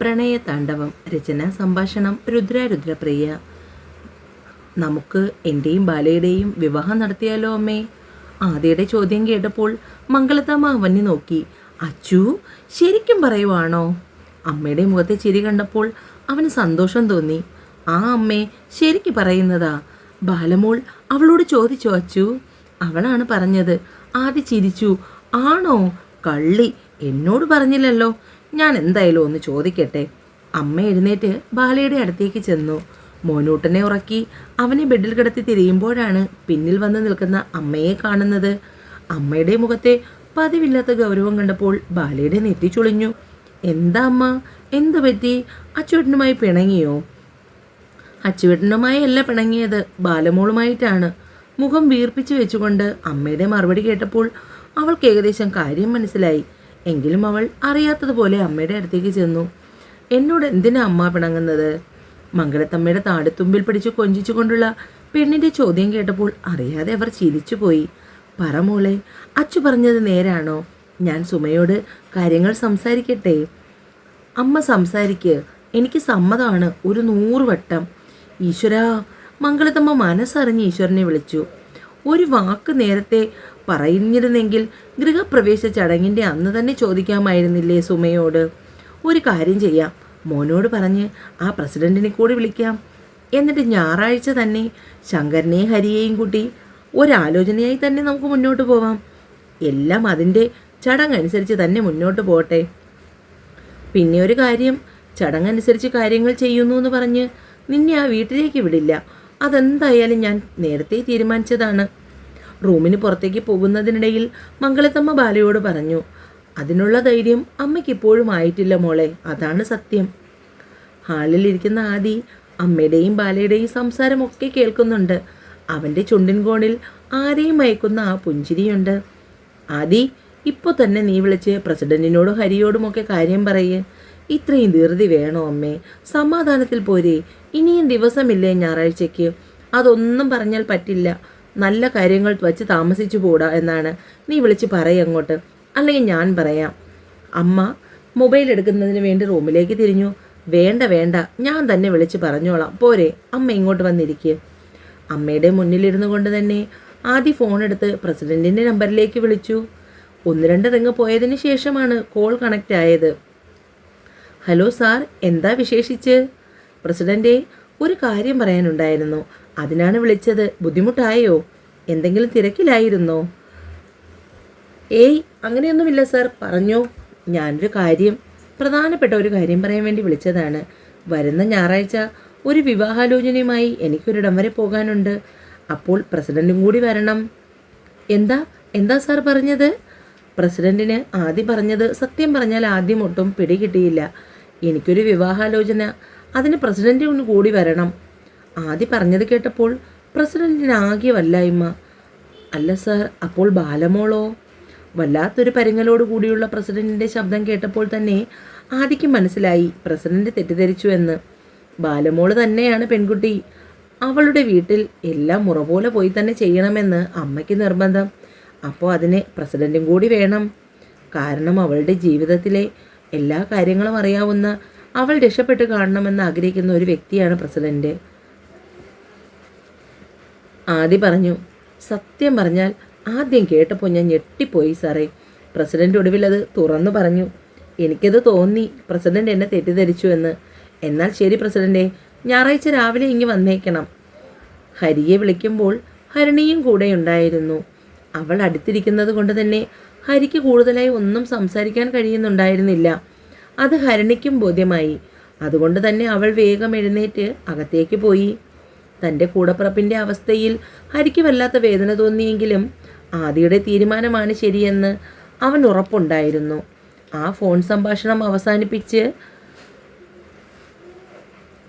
പ്രണയ താണ്ഡവം രചന സംഭാഷണം രുദ്രാരുദ്രപ്രിയ. നമുക്ക് എന്റെയും ബാലയുടെയും വിവാഹം നടത്തിയാലോ അമ്മേ? ആദ്യയുടെ ചോദ്യം കേട്ടപ്പോൾ മംഗളത്തമ്മ അവനെ നോക്കി. അച്ചു ശരിക്കും പറയുവാണോ? അമ്മയുടെ മുഖത്തെ ചിരി കണ്ടപ്പോൾ അവന് സന്തോഷം തോന്നി. ആ അമ്മേ ശരിക്ക് പറയുന്നതാ. ബാലമോൾ അവളോട് ചോദിച്ചു അച്ചു. അവളാണ് പറഞ്ഞത്. ആദ്യ ചിരിച്ചു. ആണോ? കള്ളി. എന്നോട് പറഞ്ഞില്ലല്ലോ. ഞാൻ എന്തായാലും ഒന്ന് ചോദിക്കട്ടെ. അമ്മ എഴുന്നേറ്റ് ബാലയുടെ അടുത്തേക്ക് ചെന്നു. മോനൂട്ടനെ ഉറക്കി അവനെ ബെഡിൽ കിടത്തി തിരിയുമ്പോഴാണ് പിന്നിൽ വന്ന് നിൽക്കുന്ന അമ്മയെ കാണുന്നത്. അമ്മയുടെ മുഖത്തെ പതിവില്ലാത്ത ഗൗരവം കണ്ടപ്പോൾ ബാലയുടെ നെറ്റി ചുളിഞ്ഞു. എന്താ അമ്മ? എന്ത് പറ്റി? അച്ചുവേട്ടനുമായി പിണങ്ങിയോ? അച്ചുവേട്ടനുമായി അല്ല പിണങ്ങിയത്. ബാലമോളുമായിട്ടാണ്. മുഖം വീർപ്പിച്ചു വെച്ചുകൊണ്ട് അമ്മയുടെ മറുപടി കേട്ടപ്പോൾ അവൾക്ക് ഏകദേശം കാര്യം മനസ്സിലായി. എങ്കിലും അവൾ അറിയാത്തതുപോലെ അമ്മയുടെ അടുത്തേക്ക് ചെന്നു. എന്നോട് എന്തിനാ അമ്മ പിണങ്ങുന്നത്? മംഗളത്തമ്മയുടെ താടിത്തുമ്പിൽ പിടിച്ച് കൊഞ്ചിച്ചുകൊണ്ടുള്ള പെണ്ണിന്റെ ചോദ്യം കേട്ടപ്പോൾ അറിയാതെ അവർ ചിരിച്ചുപോയി. പറ മോളെ അച്ചു പറഞ്ഞത് നേരാണോ? ഞാൻ സുമയോട് കാര്യങ്ങൾ സംസാരിക്കട്ടെ? അമ്മ സംസാരിക്ക്. എനിക്ക് സമ്മതമാണ് ഒരു നൂറ് വട്ടം. ഈശ്വരാ. മംഗളത്തമ്മ മനസ്സറിഞ്ഞ് ഈശ്വരനെ വിളിച്ചു. ഒരു വാക്ക് നേരത്തെ പറയുന്നിരുന്നെങ്കിൽ ഗൃഹപ്രവേശ ചടങ്ങിന്റെ അന്ന് തന്നെ ചോദിക്കാമായിരുന്നില്ലേ സുമയോട്? ഒരു കാര്യം ചെയ്യാം. മോനോട് പറഞ്ഞ് ആ പ്രസിഡന്റിനെ കൂടി വിളിക്കാം. എന്നിട്ട് ഞായറാഴ്ച തന്നെ ശങ്കരനെയും ഹരിയെയും കൂട്ടി ഒരാലോചനയായി തന്നെ നമുക്ക് മുന്നോട്ട് പോവാം. എല്ലാം അതിന്റെ ചടങ്ങനുസരിച്ച് തന്നെ മുന്നോട്ട് പോട്ടെ. പിന്നെ ഒരു കാര്യം ചടങ്ങനുസരിച്ച് കാര്യങ്ങൾ ചെയ്യുന്നു എന്ന് പറഞ്ഞ് നിന്നെ ആ വീട്ടിലേക്ക് വിടില്ല. അതെന്തായാലും ഞാൻ നേരത്തെ തീരുമാനിച്ചതാണ്. റൂമിന് പുറത്തേക്ക് പോകുന്നതിനിടയിൽ മംഗളത്തമ്മ ബാലയോട് പറഞ്ഞു അതിനുള്ള ധൈര്യം അമ്മയ്ക്കിപ്പോഴും ആയിട്ടില്ല മോളെ അതാണ് സത്യം. ഹാളിൽ ഇരിക്കുന്ന ആദി അമ്മയുടെയും ബാലയുടെയും സംസാരമൊക്കെ കേൾക്കുന്നുണ്ട്. അവന്റെ ചുണ്ടിൻ കോണിൽ ആരെയും അയക്കുന്ന ആ പുഞ്ചിരിയുണ്ട്. ആദി ഇപ്പോൾ തന്നെ നീ വിളിച്ച് പ്രസിഡന്റിനോടും ഹരിയോടുമൊക്കെ കാര്യം പറയേ. ഇത്രയും ധീർതി വേണോ അമ്മേ? സമാധാനത്തിൽ പോരെ. ഇനിയും ദിവസമില്ലേ ഞായറാഴ്ചയ്ക്ക്. അതൊന്നും പറഞ്ഞാൽ പറ്റില്ല. നല്ല കാര്യങ്ങൾ വച്ച് താമസിച്ചു പോടാ എന്നാണ് നീ വിളിച്ച് പറയ അങ്ങോട്ട്. അല്ലെങ്കിൽ ഞാൻ പറയാം. അമ്മ മൊബൈൽ എടുക്കുന്നതിന് വേണ്ടി റൂമിലേക്ക് തിരിഞ്ഞു. വേണ്ട വേണ്ട ഞാൻ തന്നെ വിളിച്ച് പറഞ്ഞോളാം. പോരെ അമ്മ ഇങ്ങോട്ട് വന്നിരിക്കുക അമ്മയുടെ മുന്നിലിരുന്നു കൊണ്ട് തന്നെ ആദ്യ ഫോൺ എടുത്ത് പ്രസിഡന്റിന്റെ നമ്പറിലേക്ക് വിളിച്ചു. ഒന്ന് രണ്ട് റിങ് പോയതിന് ശേഷമാണ് കോൾ കണക്റ്റ് ആയത്. ഹലോ സാർ എന്താ വിശേഷിച്ച്? പ്രസിഡന്റെ ഒരു കാര്യം പറയാനുണ്ടായിരുന്നു. അതിനാണ് വിളിച്ചത്. ബുദ്ധിമുട്ടായോ? എന്തെങ്കിലും തിരക്കിലായിരുന്നോ? ഏയ് അങ്ങനെയൊന്നുമില്ല സാർ. പറഞ്ഞോ. ഞാനൊരു കാര്യം പ്രധാനപ്പെട്ട ഒരു കാര്യം പറയാൻ വേണ്ടി വിളിച്ചതാണ്. വരുന്ന ഞായറാഴ്ച ഒരു വിവാഹാലോചനയുമായി എനിക്കൊരിടം വരെ പോകാനുണ്ട്. അപ്പോൾ പ്രസിഡന്റും കൂടി വരണം. എന്താ? എന്താ സാർ പറഞ്ഞത്? പ്രസിഡന്റിന് ആദ്യം പറഞ്ഞത് സത്യം പറഞ്ഞാൽ ആദ്യം ഒട്ടും പിടികിട്ടിയില്ല. എനിക്കൊരു വിവാഹാലോചന അതിന് പ്രസിഡന്റ് ഒന്ന് കൂടി വരണം. ആദ്യം പറഞ്ഞത് കേട്ടപ്പോൾ പ്രസിഡന്റിനാകെ വല്ലായ്മ അല്ല സാർ അപ്പോൾ ബാലമോളോ? വല്ലാത്തൊരു പരുങ്ങലോട് കൂടിയുള്ള പ്രസിഡന്റിന്റെ ശബ്ദം കേട്ടപ്പോൾ തന്നെ ആദിക്ക് മനസ്സിലായി പ്രസിഡന്റ് തെറ്റിദ്ധരിച്ചു എന്ന്. ബാലമോൾ തന്നെയാണ് പെൺകുട്ടി. അവളുടെ വീട്ടിൽ എല്ലാം മുറ പോലെ പോയി തന്നെ ചെയ്യണമെന്ന് അമ്മയ്ക്ക് നിർബന്ധം. അപ്പോൾ അതിന് പ്രസിഡന്റും കൂടി വേണം. കാരണം അവളുടെ ജീവിതത്തിലെ എല്ലാ കാര്യങ്ങളും അറിയാവുന്ന അവൾ രക്ഷപ്പെട്ട് കാണണമെന്ന് ആഗ്രഹിക്കുന്ന ഒരു വ്യക്തിയാണ് പ്രസിഡന്റ്. ആദി പറഞ്ഞു സത്യം പറഞ്ഞാൽ ആദ്യം കേട്ടപ്പോൾ ഞാൻ ഞെട്ടിപ്പോയി സാറേ. പ്രസിഡന്റ് ഒടുവിൽ അത് തുറന്നു പറഞ്ഞു എനിക്കത് തോന്നി പ്രസിഡന്റ് എന്നെ തെറ്റിദ്ധരിച്ചു എന്ന്. എന്നാൽ ശരി പ്രസിഡന്റെ ഞായറാഴ്ച രാവിലെ ഇങ്ങ് വന്നേക്കണം. ഹരിയെ വിളിക്കുമ്പോൾ ഹരിണിയും കൂടെ ഉണ്ടായിരുന്നു. അവൾ അടുത്തിരിക്കുന്നത് കൊണ്ട് തന്നെ ഹരിക്ക് കൂടുതലായി ഒന്നും സംസാരിക്കാൻ കഴിയുന്നുണ്ടായിരുന്നില്ല. അത് ഹരണിക്കും ബോധ്യമായി. അതുകൊണ്ട് തന്നെ അവൾ വേഗം എഴുന്നേറ്റ് അകത്തേക്ക് പോയി. തന്റെ കൂടപ്പിറപ്പിന്റെ അവസ്ഥയിൽ ഹരിക്ക് വല്ലാത്ത വേദന തോന്നിയെങ്കിലും ആദിയുടെ തീരുമാനമാണ് ശരിയെന്ന് അവൻ ഉറപ്പുണ്ടായിരുന്നു. ആ ഫോൺ സംഭാഷണം അവസാനിപ്പിച്ച്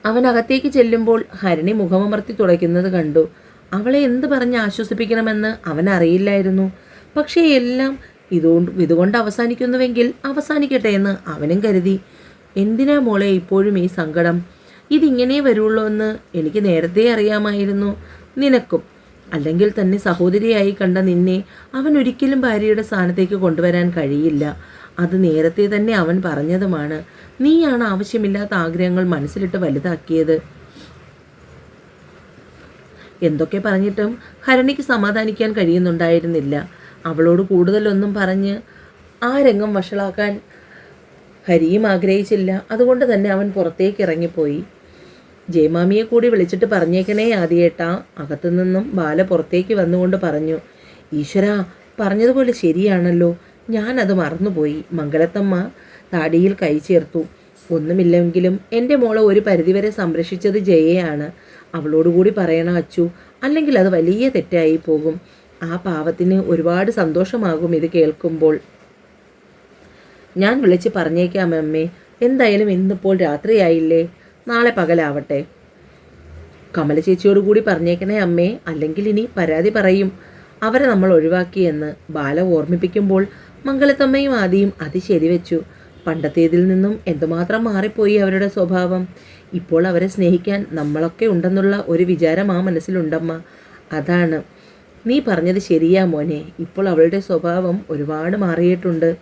അവൻ അകത്തേക്ക് ചെല്ലുമ്പോൾ ഹരിണി മുഖമമർത്തി തുടയ്ക്കുന്നത് കണ്ടു. അവളെ എന്ത് പറഞ്ഞ് ആശ്വസിപ്പിക്കണമെന്ന് അവൻ അറിയില്ലായിരുന്നു പക്ഷേ എല്ലാം ഇതുകൊണ്ട് ഇതുകൊണ്ട് അവസാനിക്കുന്നുവെങ്കിൽ അവസാനിക്കട്ടെ എന്ന് അവനും കരുതി. എന്തിനാ മോളെ ഇപ്പോഴും ഈ സങ്കടം? ഇതിങ്ങനെ വരുള്ളൂ എന്ന് എനിക്ക് നേരത്തെ അറിയാമായിരുന്നു. നിനക്കും. അല്ലെങ്കിൽ തന്നെ സഹോദരിയായി കണ്ട നിന്നെ അവൻ ഒരിക്കലും ഭാര്യയുടെ സ്ഥാനത്തേക്ക് കൊണ്ടുവരാൻ കഴിയില്ല. അത് നേരത്തെ തന്നെ അവൻ പറഞ്ഞതുമാണ്. നീയാണ് ആവശ്യമില്ലാത്ത ആഗ്രഹങ്ങൾ മനസ്സിലിട്ട് വലുതാക്കിയത്. എന്തൊക്കെ പറഞ്ഞിട്ടും ഹരണിക്ക് സമാധാനിക്കാൻ കഴിയുന്നുണ്ടായിരുന്നില്ല. അവളോട് കൂടുതലൊന്നും പറഞ്ഞ് ആ രംഗം വഷളാക്കാൻ ഹരിയും ആഗ്രഹിച്ചില്ല. അതുകൊണ്ട് തന്നെ അവൻ പുറത്തേക്ക് ഇറങ്ങിപ്പോയി. ജയമാമിയെ കൂടി വിളിച്ചിട്ട് പറഞ്ഞേക്കണേ ആദ്യേട്ടാ. അകത്തു നിന്നും ബാല പുറത്തേക്ക് വന്നുകൊണ്ട് പറഞ്ഞു ഈശ്വര പറഞ്ഞതുപോലെ ശരിയാണല്ലോ. ഞാനത് മറന്നുപോയി. മംഗലത്തമ്മ താടിയിൽ കൈ ചേർത്തു. ഒന്നുമില്ലെങ്കിലും എന്റെ മോളെ ഒരു പരിധിവരെ സംരക്ഷിച്ചത് ജയയാണ്. അവളോടുകൂടി പറയണം അച്ചു. അല്ലെങ്കിൽ അത് വലിയ തെറ്റായി പോകും. ആ പാവത്തിന് ഒരുപാട് സന്തോഷമാകും ഇത് കേൾക്കുമ്പോൾ. ഞാൻ വിളിച്ച് പറഞ്ഞേക്കാം അമ്മേ. എന്തായാലും ഇന്നിപ്പോൾ രാത്രിയായില്ലേ? നാളെ പകലാവട്ടെ. കമല ചേച്ചിയോട് കൂടി പറഞ്ഞേക്കണേ അമ്മേ. അല്ലെങ്കിൽ ഇനി പരാതി പറയും. അവരെ നമ്മൾ ഒഴിവാക്കിയെന്ന് ബാല ഓർമ്മിപ്പിക്കുമ്പോൾ മംഗലത്തമ്മയും ആദിയും അത് ശരിവെച്ചു. പണ്ടത്തേതിൽ നിന്നും എന്തുമാത്രം മാറിപ്പോയി അവരുടെ സ്വഭാവം. ഇപ്പോൾ അവരെ സ്നേഹിക്കാൻ നമ്മളൊക്കെ ഉണ്ടെന്നുള്ള ഒരു വിചാരം ആ മനസ്സിലുണ്ടമ്മ. അതാണ്. നീ പറഞ്ഞത് ശരിയാ മോനെ. ഇപ്പോൾ അവളുടെ സ്വഭാവം ഒരുപാട് മാറിയിട്ടുണ്ട്.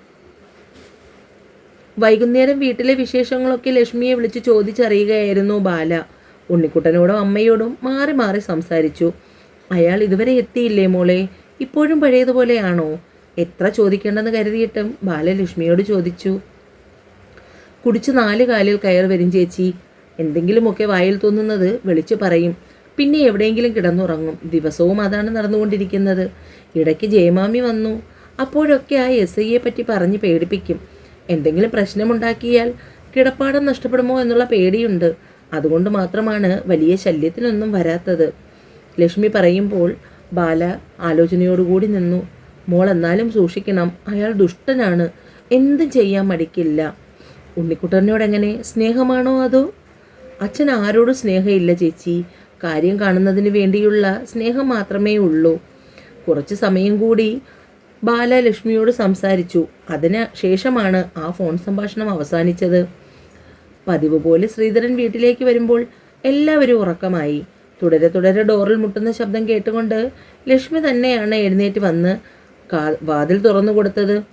വൈകുന്നേരം വീട്ടിലെ വിശേഷങ്ങളൊക്കെ ലക്ഷ്മിയെ വിളിച്ച് ചോദിച്ചറിയുകയായിരുന്നു ബാല. ഉണ്ണിക്കുട്ടനോടും അമ്മയോടും മാറി മാറി സംസാരിച്ചു. അയാൾ ഇതുവരെ എത്തിയില്ലേ മോളെ? ഇപ്പോഴും പഴയതുപോലെയാണോ? എത്ര ചോദിക്കേണ്ടെന്ന് കരുതിയിട്ടും ബാല ലക്ഷ്മിയോട് ചോദിച്ചു. കുടിച്ച് നാല് കാലിൽ കയർ വരും ചേച്ചി. എന്തെങ്കിലുമൊക്കെ വായിൽ തോന്നുന്നത് വിളിച്ചു പറയും. പിന്നെ എവിടെയെങ്കിലും കിടന്നുറങ്ങും. ദിവസവും അതാണ് നടന്നുകൊണ്ടിരിക്കുന്നത്. ഇടയ്ക്ക് ജയമാമി വന്നു. അപ്പോഴൊക്കെ ആ എസ് ഐയെ പറ്റി പറഞ്ഞ് പേടിപ്പിക്കും. എന്തെങ്കിലും പ്രശ്നമുണ്ടാക്കിയാൽ കിടപ്പാടം നഷ്ടപ്പെടുമോ എന്നുള്ള പേടിയുണ്ട്. അതുകൊണ്ട് മാത്രമാണ് വലിയ ശല്യത്തിനൊന്നും വരാത്തത്. ലക്ഷ്മി പറയുമ്പോൾ ബാല ആലോചനയോടുകൂടി നിന്നു. മോൾ എന്നാലും സൂക്ഷിക്കണം. അയാൾ ദുഷ്ടനാണ്. എന്തും ചെയ്യാൻ മടിക്കില്ല. ഉണ്ണിക്കുട്ടനോട് എങ്ങനെ സ്നേഹമാണോ അതോ? അച്ഛൻ ആരോടും സ്നേഹമില്ല ചേച്ചി. കാര്യം കാണുന്നതിന് വേണ്ടിയുള്ള സ്നേഹം മാത്രമേ ഉള്ളൂ. കുറച്ച് സമയം കൂടി ബാല ലക്ഷ്മിയോട് സംസാരിച്ചു. അതിന് ശേഷമാണ് ആ ഫോൺ സംഭാഷണം അവസാനിച്ചത്. പതിവ് പോലെ ശ്രീധരൻ വീട്ടിലേക്ക് വരുമ്പോൾ എല്ലാവരും ഉറക്കമായി. തുടരെ തുടരെ ഡോറിൽ മുട്ടുന്ന ശബ്ദം കേട്ടുകൊണ്ട് ലക്ഷ്മി തന്നെയാണ് എഴുന്നേറ്റ് വന്ന് വാതിൽ തുറന്നു കൊടുത്തത്.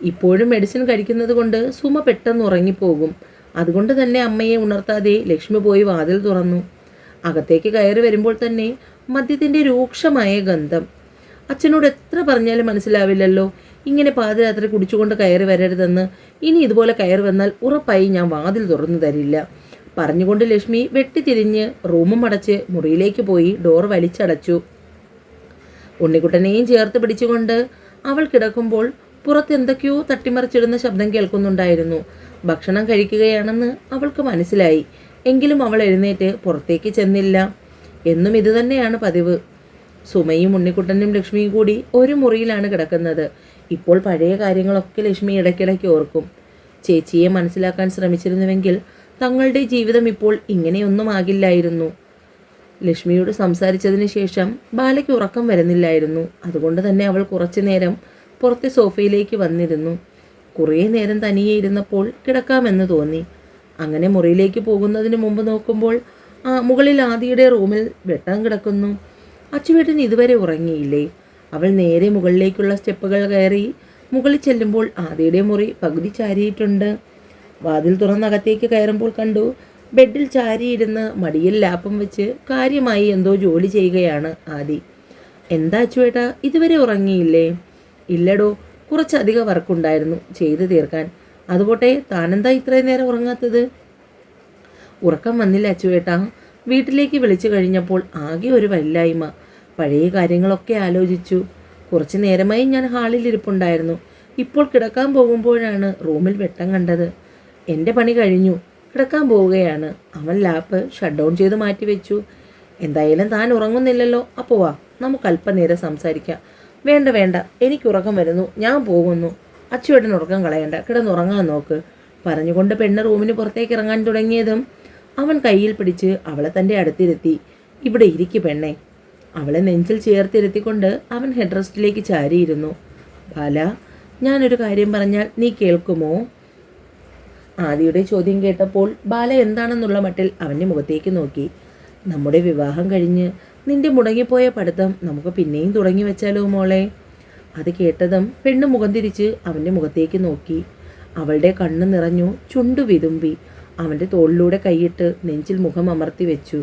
ഇപ്പോഴും മെഡിസിൻ കഴിക്കുന്നത് കൊണ്ട് സുമ പെട്ടെന്ന് ഉറങ്ങിപ്പോകും. അതുകൊണ്ട് തന്നെ അമ്മയെ ഉണർത്താതെ ലക്ഷ്മി പോയി വാതിൽ തുറന്നു. അകത്തേക്ക് കയറി വരുമ്പോൾ തന്നെ മദ്യത്തിന്റെ രൂക്ഷമായ ഗന്ധം. അച്ഛനോട് എത്ര പറഞ്ഞാലും മനസ്സിലാവില്ലല്ലോ. ഇങ്ങനെ പാതിരാത്രി കുടിച്ചുകൊണ്ട് കയറി വരരുതെന്ന്. ഇനി ഇതുപോലെ കയറി വന്നാൽ ഉറപ്പായി ഞാൻ വാതിൽ തുറന്നു തരില്ല. പറഞ്ഞുകൊണ്ട് ലക്ഷ്മി വെട്ടിത്തിരിഞ്ഞ് റൂമും അടച്ച് മുറിയിലേക്ക് പോയി ഡോർ വലിച്ചടച്ചു. ഉണ്ണിക്കുട്ടനെയും ചേർത്ത് പിടിച്ചുകൊണ്ട് അവൾ കിടക്കുമ്പോൾ പുറത്ത് എന്തൊക്കെയോ തട്ടിമറിച്ചിടുന്ന ശബ്ദം കേൾക്കുന്നുണ്ടായിരുന്നു. ഭക്ഷണം കഴിക്കുകയാണെന്ന് അവൾക്ക് മനസ്സിലായി. എങ്കിലും അവൾ എഴുന്നേറ്റ് പുറത്തേക്ക് ചെന്നില്ല. എന്നും ഇതുതന്നെയാണ് പതിവ്. സുമയും ഉണ്ണിക്കുട്ടനും ലക്ഷ്മിയും കൂടി ഒരു മുറിയിലാണ് കിടക്കുന്നത്. ഇപ്പോൾ പഴയ കാര്യങ്ങളൊക്കെ ലക്ഷ്മി ഇടയ്ക്കിടയ്ക്ക് ഓർക്കും. ചേച്ചിയെ മനസ്സിലാക്കാൻ ശ്രമിച്ചിരുന്നുവെങ്കിൽ തങ്ങളുടെ ജീവിതം ഇപ്പോൾ ഇങ്ങനെയൊന്നും ആകില്ലായിരുന്നു. ലക്ഷ്മിയോട് സംസാരിച്ചതിന് ശേഷം ബാലയ്ക്ക് ഉറക്കം വരുന്നില്ലായിരുന്നു. അതുകൊണ്ട് തന്നെ അവൾ കുറച്ചു നേരം പുറത്തെ സോഫയിലേക്ക് വന്നിരുന്നു. കുറേ നേരം തനിയെ ഇരുന്നപ്പോൾ കിടക്കാമെന്ന് തോന്നി. അങ്ങനെ മുറിയിലേക്ക് പോകുന്നതിന് മുമ്പ് നോക്കുമ്പോൾ മുകളിൽ ആദിയുടെ റൂമിൽ വെട്ടം കിടക്കുന്നു. അച്ചുവേട്ടൻ ഇതുവരെ ഉറങ്ങിയില്ലേ? അവൾ നേരെ മുകളിലേക്കുള്ള സ്റ്റെപ്പുകൾ കയറി മുകളിൽ ചെല്ലുമ്പോൾ ആദിയുടെ മുറി പകുതി ചാരിയിട്ടുണ്ട്. വാതിൽ തുറന്നകത്തേക്ക് കയറുമ്പോൾ കണ്ടു ബെഡിൽ ചാരിയിരുന്ന് മടിയിൽ ലാപ്പം വെച്ച് കാര്യമായി എന്തോ ജോലി ചെയ്യുകയാണ് ആദി. എന്താ അച്ചുവേട്ടാ ഇതുവരെ ഉറങ്ങിയില്ലേ? ഇല്ലടോ കുറച്ചധികം വർക്കുണ്ടായിരുന്നു ചെയ്തു തീർക്കാൻ. അതുപോട്ടെ താനെന്താ ഇത്രയും നേരം ഉറങ്ങാത്തത്? ഉറക്കം വന്നില്ല അച്ചുവേട്ടാ. വീട്ടിലേക്ക് വിളിച്ചു കഴിഞ്ഞപ്പോൾ ആകെ ഒരു വല്ലായ്മ. പഴയ കാര്യങ്ങളൊക്കെ ആലോചിച്ചു. കുറച്ചു നേരമായി ഞാൻ ഹാളിൽ ഇരിപ്പുണ്ടായിരുന്നു. ഇപ്പോൾ കിടക്കാൻ പോകുമ്പോഴാണ് റൂമിൽ വെട്ടം കണ്ടത്. എന്റെ പണി കഴിഞ്ഞു. കിടക്കാൻ പോവുകയാണ്. അവൻ ലാപ്പ് ഷട്ട് ഡൗൺ ചെയ്ത് മാറ്റി വെച്ചു. എന്തായാലും താൻ ഉറങ്ങുന്നില്ലല്ലോ. അപ്പോൾ വാ നമുക്ക് അല്പനേരം സംസാരിക്കാം. വേണ്ട വേണ്ട. എനിക്ക് ഉറക്കം വരുന്നു. ഞാൻ പോകുന്നു. അച്ചുവേട്ടൻ ഉറക്കം കളയണ്ട. കിടന്നുറങ്ങാൻ നോക്ക്. പറഞ്ഞുകൊണ്ട് പെണ്ണ് റൂമിന് പുറത്തേക്ക് ഇറങ്ങാൻ തുടങ്ങിയതും അവൻ കയ്യിൽ പിടിച്ച് അവളെ തന്റെ അടുത്തിരുത്തി. ഇവിടെ ഇരിക്കു പെണ്ണെ. അവളെ നെഞ്ചിൽ ചേർത്തിരുത്തിക്കൊണ്ട് അവൻ ഹെഡ് റെസ്റ്റിലേക്ക് ചാരിയിരുന്നു. ബാല ഞാനൊരു കാര്യം പറഞ്ഞാൽ നീ കേൾക്കുമോ? ആദിയുടെ ചോദ്യം കേട്ടപ്പോൾ ബാല എന്താണെന്നുള്ള മട്ടിൽ അവന്റെ മുഖത്തേക്ക് നോക്കി. നമ്മുടെ വിവാഹം കഴിഞ്ഞ് നിന്റെ മുടങ്ങിപ്പോയ പഠിത്തം നമുക്ക് പിന്നെയും തുടങ്ങി വെച്ചാലോ മോളെ? അത് കേട്ടതും പെണ്ണ് മുഖം തിരിച്ച് അവന്റെ മുഖത്തേക്ക് നോക്കി. അവളുടെ കണ്ണ് നിറഞ്ഞു ചുണ്ടു വിതുമ്പി അവന്റെ തോളിലൂടെ കൈയിട്ട് നെഞ്ചിൽ മുഖം അമർത്തി വെച്ചു.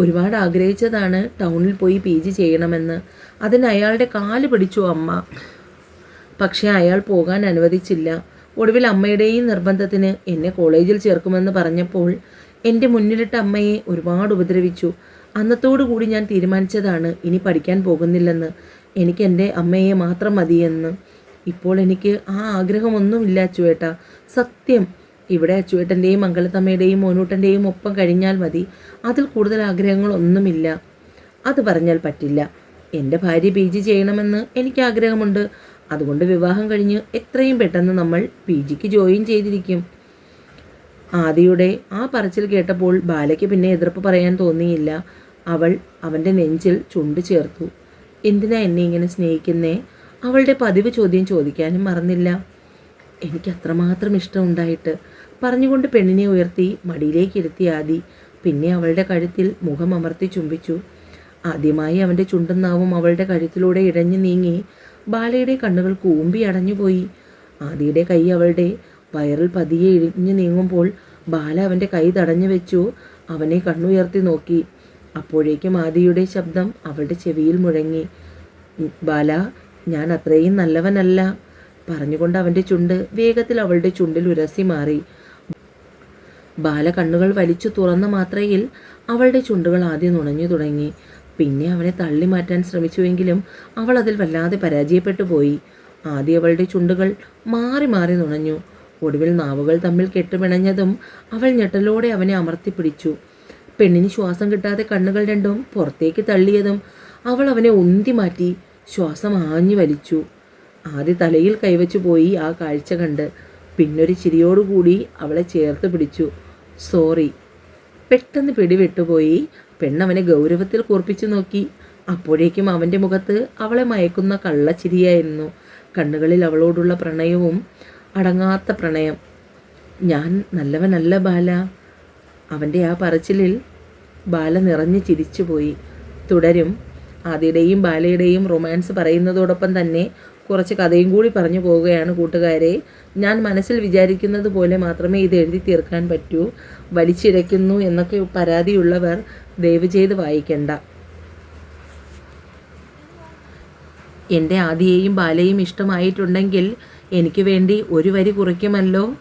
ഒരുപാട് ആഗ്രഹിച്ചതാണ് ടൗണിൽ പോയി പി ജി ചെയ്യണമെന്ന്. അതിന് അയാളുടെ കാൽ പിടിച്ചു അമ്മ. പക്ഷേ അയാൾ പോകാൻ അനുവദിച്ചില്ല. ഒടുവിൽ അമ്മയുടെയും നിർബന്ധത്തിന് എന്നെ കോളേജിൽ ചേർക്കുമെന്ന് പറഞ്ഞപ്പോൾ എന്റെ മുന്നിലിട്ട അമ്മയെ ഒരുപാട് ഉപദ്രവിച്ചു. അന്നത്തോടു കൂടി ഞാൻ തീരുമാനിച്ചതാണ് ഇനി പഠിക്കാൻ പോകുന്നില്ലെന്ന്. എനിക്ക് എന്റെ അമ്മയെ മാത്രം മതിയെന്ന്. ഇപ്പോൾ എനിക്ക് ആ ആഗ്രഹമൊന്നുമില്ല അച്ചുവേട്ട. സത്യം ഇവിടെ അച്ചുവേട്ടന്റെയും മംഗലത്തമ്മയുടെയും മോനൂട്ടന്റെയും ഒപ്പം കഴിഞ്ഞാൽ മതി. അതിൽ കൂടുതൽ ആഗ്രഹങ്ങളൊന്നുമില്ല. അത് പറഞ്ഞാൽ പറ്റില്ല. എന്റെ ഭാര്യ പി ജി ചെയ്യണമെന്ന് എനിക്ക് ആഗ്രഹമുണ്ട്. അതുകൊണ്ട് വിവാഹം കഴിഞ്ഞ് എത്രയും പെട്ടെന്ന് നമ്മൾ പി ജിക്ക് ജോയിൻ ചെയ്തിരിക്കും. ആദിയുടെ ആ പറച്ചിൽ കേട്ടപ്പോൾ ബാലയ്ക്ക് പിന്നെ എതിർപ്പ് പറയാൻ തോന്നിയില്ല. അവൾ അവന്റെ നെഞ്ചിൽ ചുണ്ട് ചേർത്തു. എന്തിനാ എന്നെ ഇങ്ങനെ സ്നേഹിക്കുന്നേ? അവളുടെ പതിവ് ചോദ്യം ചോദിക്കാനും മറന്നില്ല. എനിക്ക് അത്രമാത്രം ഇഷ്ടമുണ്ടായിട്ട് പറഞ്ഞുകൊണ്ട് പെണ്ണിനെ ഉയർത്തി മടിയിലേക്ക് ഇരുത്തി ആദി. പിന്നെ അവളുടെ കഴുത്തിൽ മുഖം അമർത്തി ചുംബിച്ചു. ആദ്യമായി അവന്റെ ചുണ്ടുന്നാവും അവളുടെ കഴുത്തിലൂടെ ഇഴഞ്ഞു നീങ്ങി ബാലയുടെ കണ്ണുകൾ കൂമ്പി അടഞ്ഞുപോയി. ആദിയുടെ കൈ അവളുടെ വയറിൽ പതിയെ ഇഴിഞ്ഞു നീങ്ങുമ്പോൾ ബാല അവന്റെ കൈ തടഞ്ഞു വെച്ചു. അവനെ കണ്ണുയർത്തി നോക്കി. അപ്പോഴേക്കും ആദിയുടെ ശബ്ദം അവളുടെ ചെവിയിൽ മുഴങ്ങി. "ഉം, ബാല ഞാൻ അത്രയും നല്ലവനല്ല പറഞ്ഞുകൊണ്ട് അവന്റെ ചുണ്ട് വേഗത്തിൽ അവളുടെ ചുണ്ടിൽ ഉരസി മാറി. ബാല കണ്ണുകൾ വലിച്ചു തുറന്ന മാത്രയിൽ അവളുടെ ചുണ്ടുകൾ ആദ്യം നുണഞ്ഞു തുടങ്ങി. പിന്നെ അവനെ തള്ളി മാറ്റാൻ ശ്രമിച്ചുവെങ്കിലും അവൾ അതിൽ വല്ലാതെ പരാജയപ്പെട്ടു പോയി. ആദ്യം അവളുടെ ചുണ്ടുകൾ മാറി മാറി നുണഞ്ഞു. ഒടുവിൽ നാവുകൾ തമ്മിൽ കെട്ടുപിണഞ്ഞതും അവൾ ഞെട്ടലോടെ അവനെ അമർത്തിപ്പിടിച്ചു. പെണ്ണിന് ശ്വാസം കിട്ടാതെ കണ്ണുകൾ രണ്ടും പുറത്തേക്ക് തള്ളിയതും അവൾ അവനെ ഉന്തി മാറ്റി ശ്വാസം ആഞ്ഞു വലിച്ചു. ആദ്യ തലയിൽ കൈവച്ചു പോയി ആ കാഴ്ച കണ്ട് പിന്നൊരു ചിരിയോടുകൂടി അവളെ ചേർത്ത് പിടിച്ചു. സോറി. പെട്ടെന്ന് പിടിവിട്ടുപോയി. പെണ്ണവനെ ഗൗരവത്തിൽ കൂർപ്പിച്ചു നോക്കി. അപ്പോഴേക്കും അവന്റെ മുഖത്ത് അവളെ മയക്കുന്ന കള്ളച്ചിരിയായിരുന്നു. കണ്ണുകളിൽ അവളോടുള്ള പ്രണയവും അടങ്ങാത്ത പ്രണയം. ഞാൻ നല്ലവനല്ല ബാല. അവന്റെ ആ പറച്ചിലിൽ ബാല നിറഞ്ഞു ചിരിച്ചുപോയി. തുടരും. ആദിയുടെയും ബാലയുടെയും റൊമാൻസ് പറയുന്നതോടൊപ്പം തന്നെ കുറച്ച് കഥയും കൂടി പറഞ്ഞു പോവുകയാണ് കൂട്ടുകാരെ. ഞാൻ മനസ്സിൽ വിചാരിക്കുന്നത് പോലെ മാത്രമേ ഇത് എഴുതി തീർക്കാൻ പറ്റൂ. വലിച്ചിരയ്ക്കുന്നു എന്നൊക്കെ പരാതിയുള്ളവർ ദയവ് ചെയ്ത് വായിക്കണ്ട. എന്റെ ആദിയെയും ബാലയും ഇഷ്ടമായിട്ടുണ്ടെങ്കിൽ എനിക്ക് വേണ്ടി ഒരു വരി കുറിക്കുമല്ലോ